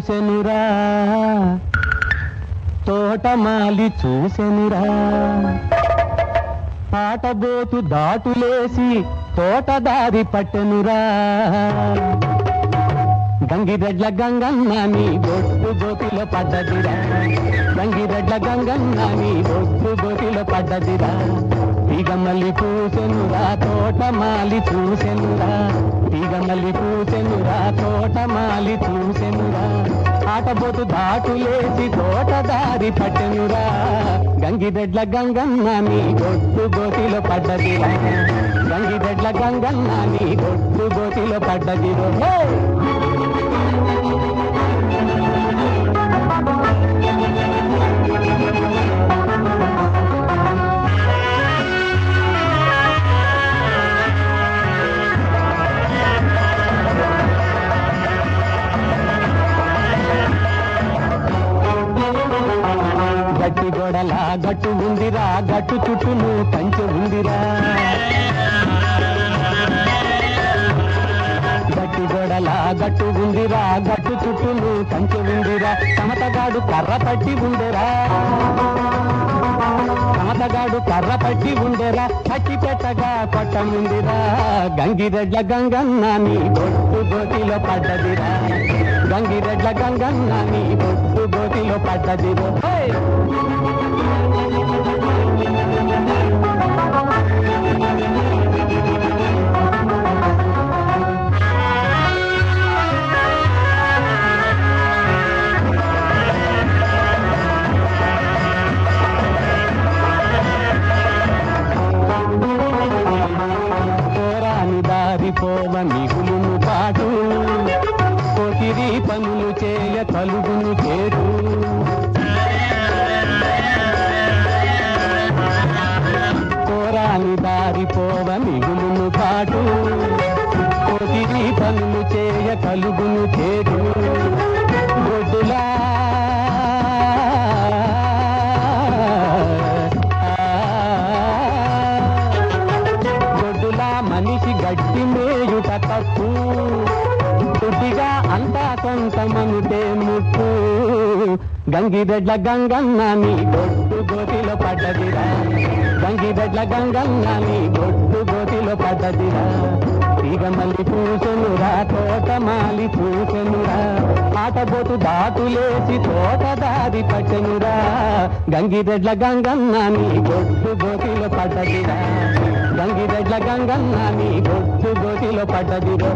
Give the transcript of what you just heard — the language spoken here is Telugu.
చూసెనురా. తోటమాలి చూసెనురా. పాటబోతు దాటులేసి తోటదారి పట్టెనురా. గంగిరెడ్ల గంగన్న నీ బొట్టు గోతిలో పడ్డదిరా. గంగిరెడ్ల గంగన్న నీ బొట్టు గోతిలో పడ్డదిరా. ఇక మళ్ళీ చూసెనురా తోటమాలి చూసెనురా. తోటమాలి చూసెనురా. ఆటబోతు దాటులేసి తోటదారి పట్టెనురా. గంగిదెడ్ల గంగన్న నీ గొట్టు గోతిలో పడ్డది గంగిదెడ్ల గంగన్న నీ గొట్టు గోతిలో పడ్డదిరో. గట్టు ఉందిరా గట్టు చుట్టూను కంచె ఉందిరా. గట్టి గొడలా గట్టు ఉందిరా గట్టు చుట్టూను కంచె ఉందిరా. సమతగాడు కర్ర పట్టి ఉందిరా. సమతగాడు కర్ర పట్టి ఉండేరా పట్టి పెట్టగా కొట్టముందిరా గంగిరెడ్ల గంగన్న నీ గొట్టు గోటిలో పడ్డదిరా. గంగిరెడ్ల గంగన్న నీ బొట్టు గోతిలో పడ్డదిరో పలుగును పేరు. చేటు పోరాని దారి పోవ మిగులును పాటు. కొతిరి పనులు చేయ కలుగును చేటు గొడ్డులా గొడ్డులా మనిషి గడ్డి మేయుట తప్పు పూర్తిగా అంతా సొంతమనుతే ముప్పు గంగిరెడ్ల గంగన్న నీ గొడ్డు గోతిలో పడ్డదిరా. గంగిరెడ్ల గంగన్న నీ గొడ్డు గోతిలో పడ్డదిరా. తీగ మల్లి పూసెనురా తోటమాలి పూసెనురా ఆటబోతు దాటులేసి తోట దారి పట్టనురా. గంగిరెడ్ల గంగన్న నీ గొడ్డు గోతిలో పడ్డదిరా. గంగిరెడ్ల గంగన్న నీ గొడ్డు గోతిలో పడ్డదిరా.